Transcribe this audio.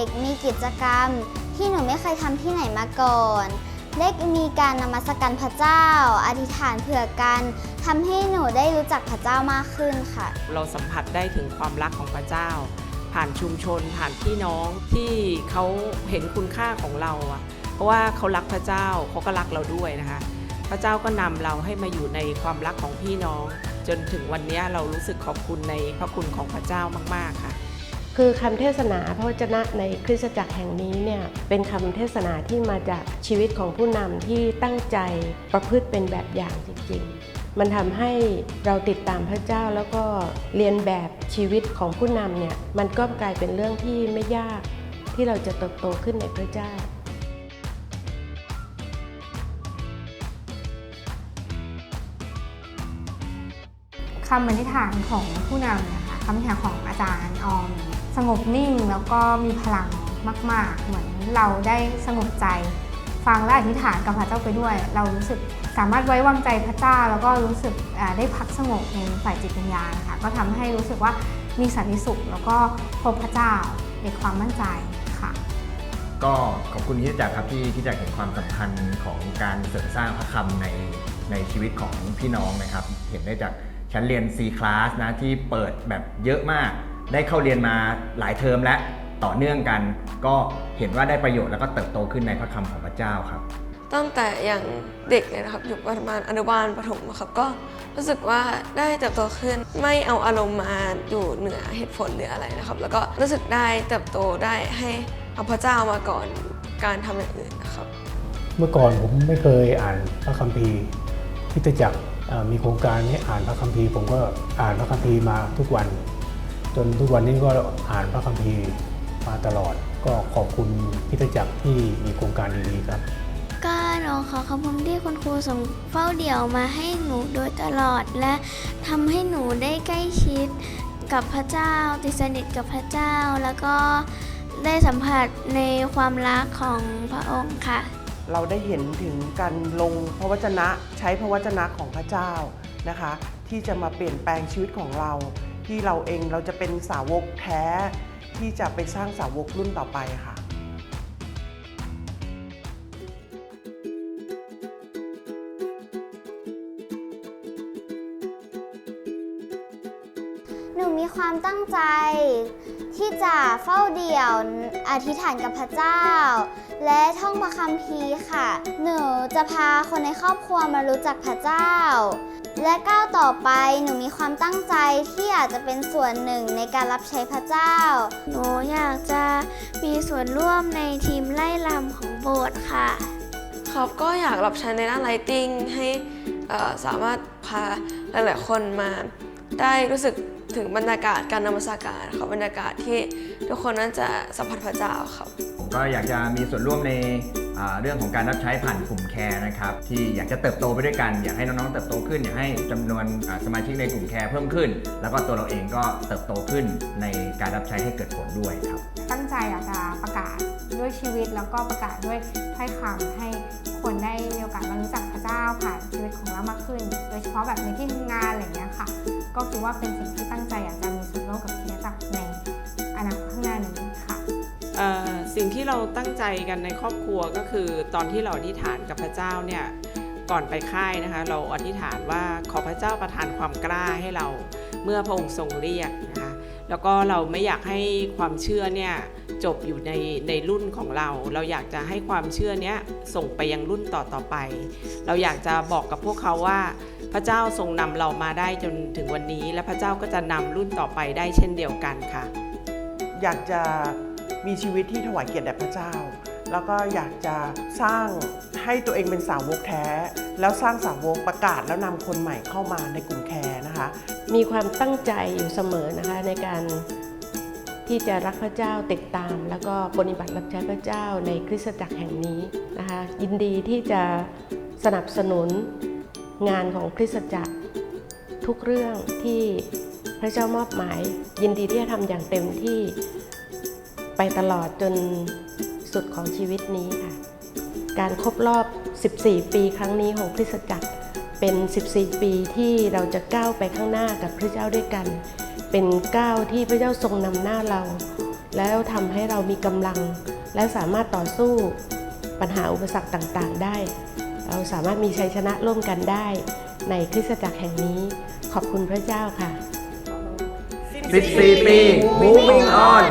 ็กิจกรรม ที่หนูไม่เคยทำที่ไหนมาก่อน ได้มีการนมัสการพระเจ้า อธิษฐานเผื่อกันทำให้หนูได้รู้จักพระเจ้ามากขึ้นค่ะ เราสัมผัสได้ถึงความรักของพระเจ้า ผ่านชุมชน ผ่านพี่น้องที่เขาเห็นคุณค่าของเราอะเพราะว่าเขารักพระเจ้าเขาก็รักเราด้วยนะคะ พระเจ้าก็นำเราให้มาอยู่ในความรักของพี่น้อง จนถึงวันนี้เรารู้สึกขอบคุณในพระคุณของพระเจ้ามาก ๆ ค่ะ คือคำเทศนาพระวจนะในคริสตจักรแห่งนี้เนี่ยเป็นคำเทศนาที่มาจากชีวิตของผู้นำที่ตั้งใจประพฤติเป็นแบบอย่างจริงๆ มันทำให้เราติดตามพระเจ้าแล้วก็เรียนแบบชีวิตของผู้นำเนี่ยมันก็กลายเป็นเรื่องที่ไม่ยากที่เราจะเติบโตขึ้นในพระเจ้าคำอธิษฐานของผู้นำนะคะคำอธิษฐานของอาจารย์ออม สงบนิ่งแล้วก็มีพลังมาก ๆ เหมือนเราได้สงบใจ ฟังและอธิษฐานกับพระเจ้าไปด้วย เรารู้สึกสามารถไว้วางใจพระเจ้า แล้วก็รู้สึกได้พักสงบในฝ่ายจิตวิญญาณค่ะก็ทำให้รู้สึกว่ามีสันติสุข แล้วก็พบพระเจ้าในความมั่นใจค่ะ ก็ขอบคุณที่จักครับที่ที่จักเห็นความสำคัญของการเสริมสร้างพระคำในในชีวิตของพี่น้องนะครับ เห็นได้จากชั้นเรียน C class นะที่เปิดแบบเยอะมาก ได้เข้าเรียนมาหลายเทอมและต่อเนื่องกัน ก็เห็นว่าได้ประโยชน์แล้วก็เติบโตขึ้นในพระคำของพระเจ้าครับ ตั้งแต่อย่างเด็กเลยนะครับอยู่ประมาณอนุบาลประถมอะครับก็รู้สึกว่าได้เติบโตขึ้นไม่เอาอารมณ์มาอยู่เหนือเหตุผลหรืออะไรนะครับ แล้วก็รู้สึกได้เติบโตได้ให้เอาพระเจ้ามาก่อนการทำอย่างอื่นนะครับ เมื่อก่อนผมไม่เคยอ่านพระคัมภีร์คริสตจักรเอ่อมีโครงการให้อ่านพระคัมภีร์ ผมก็อ่านพระคัมภีร์มาทุกวัน จนทุกวันนี้ก็อ่านพระคัมภีร์มาตลอด ก็ขอบคุณคริสตจักรที่มีโครงการดีๆครับ ก็หนูขอขอบคุณที่คุณครูส่งเฝ้าเดี่ยวมาให้หนูโดยตลอด และทำให้หนูได้ใกล้ชิดกับพระเจ้าติดสนิทกับพระเจ้า แล้วก็ได้สัมผัสในความรักของพระองค์ค่ะ เราได้เห็นถึงการลงพระวจนะใช้พระวจนะของพระเจ้านะคะ ที่จะมาเปลี่ยนแปลงชีวิตของเรา ที่เราเองเราจะเป็นสาวกแท้ที่จะไปสร้างสาวกรุ่นต่อไปค่ะหนูมีความตั้งใจที่จะเฝ้าเดี่ยวอธิษฐานกับพระเจ้า และท่องพระคัมภีร์ค่ะ หนูจะพาคนในครอบครัวมารู้จักพระเจ้า และก้าวต่อไปหนูมีความตั้งใจที่อยากจะเป็นส่วนหนึ่งในการรับใช้พระเจ้า หนูอยากจะมีส่วนร่วมในทีมไล่ลำของโบสถ์ค่ะ ครับก็อยากรับใช้ในด้านไลติงให้เอ่อสามารถพาหลายๆคนมาได้รู้สึกถึงบรรยากาศการนมัสการครับบรรยากาศที่ทุกคนนั้นจะสัมผัสพระเจ้าครับผม ก็อยากจะมีส่วนร่วมในเรื่องของการรับใช้ผ่านกลุ่มแคร์นะครับที่อยากจะเติบโตไปด้วยกัน อยากให้น้องๆเติบโตขึ้น อยากให้จำนวนสมาชิกในกลุ่มแคร์เพิ่มขึ้น แล้วก็ตัวเราเองก็เติบโตขึ้นในการรับใช้ให้เกิดผลด้วยครับ ตั้งใจอยากจะประกาศด้วยชีวิตแล้วก็ประกาศด้วยถ้อยคำให้คนได้มีโอกาสมารู้จักพระเจ้าผ่านชีวิตของเรามากขึ้น โดยเฉพาะแบบในที่ทำงานอะไรอย่างเงี้ยค่ะ ก็คิดว่าเป็นสิ่งที่ตั้งใจอยากจะมีส่วนร่วมกับคริสตจักรในอนาคต สิ่งที่เราตั้งใจกันในครอบครัวก็คือตอนที่เราอธิษฐานกับพระเจ้าเนี่ยก่อนไปค่ายนะคะ เราอธิษฐานว่าขอพระเจ้าประทานความกล้าให้เราเมื่อพระองค์ทรงเรียกนะคะแล้วก็เราไม่อยากให้ความเชื่อเนี่ยจบอยู่ในในรุ่นของเรา เราอยากจะให้ความเชื่อเนี้ยส่งไปยังรุ่นต่อต่อไป เราอยากจะบอกกับพวกเขาว่า พระเจ้าทรงนำเรามาได้จนถึงวันนี้ และพระเจ้าก็จะนำรุ่นต่อไปได้เช่นเดียวกันค่ะ อยากจะ มีชีวิตที่ถวายเกียรติแด่พระเจ้า แล้วก็อยากจะสร้างให้ตัวเองเป็นสาวกแท้ แล้วสร้างสาวกประกาศแล้วนำคนใหม่เข้ามาในกลุ่มแคร์นะคะ มีความตั้งใจอยู่เสมอนะคะในการที่จะรักพระเจ้าติดตาม แล้วก็ปฏิบัติรับใช้พระเจ้าในคริสตจักรแห่งนี้นะคะยินดีที่จะสนับสนุนงานของคริสตจักร ทุกเรื่องที่พระเจ้ามอบหมาย ยินดีที่จะทำอย่างเต็มที่ ไปตลอดจนสุดของชีวิตนี้ค่ะ การครบรอบ 14 ปีครั้งนี้ของคริสตจักรเป็น 14 ปีที่เราจะก้าวไปข้างหน้ากับพระเจ้าด้วยกัน เป็นก้าวที่พระเจ้าทรงนำหน้าเรา แล้วทำให้เรามีกำลัง และสามารถต่อสู้ปัญหาอุปสรรคต่างๆได้ เราสามารถมีชัยชนะร่วมกันได้ในคริสตจักรแห่งนี้ ขอบคุณพระเจ้าค่ะ 14 ปี moving on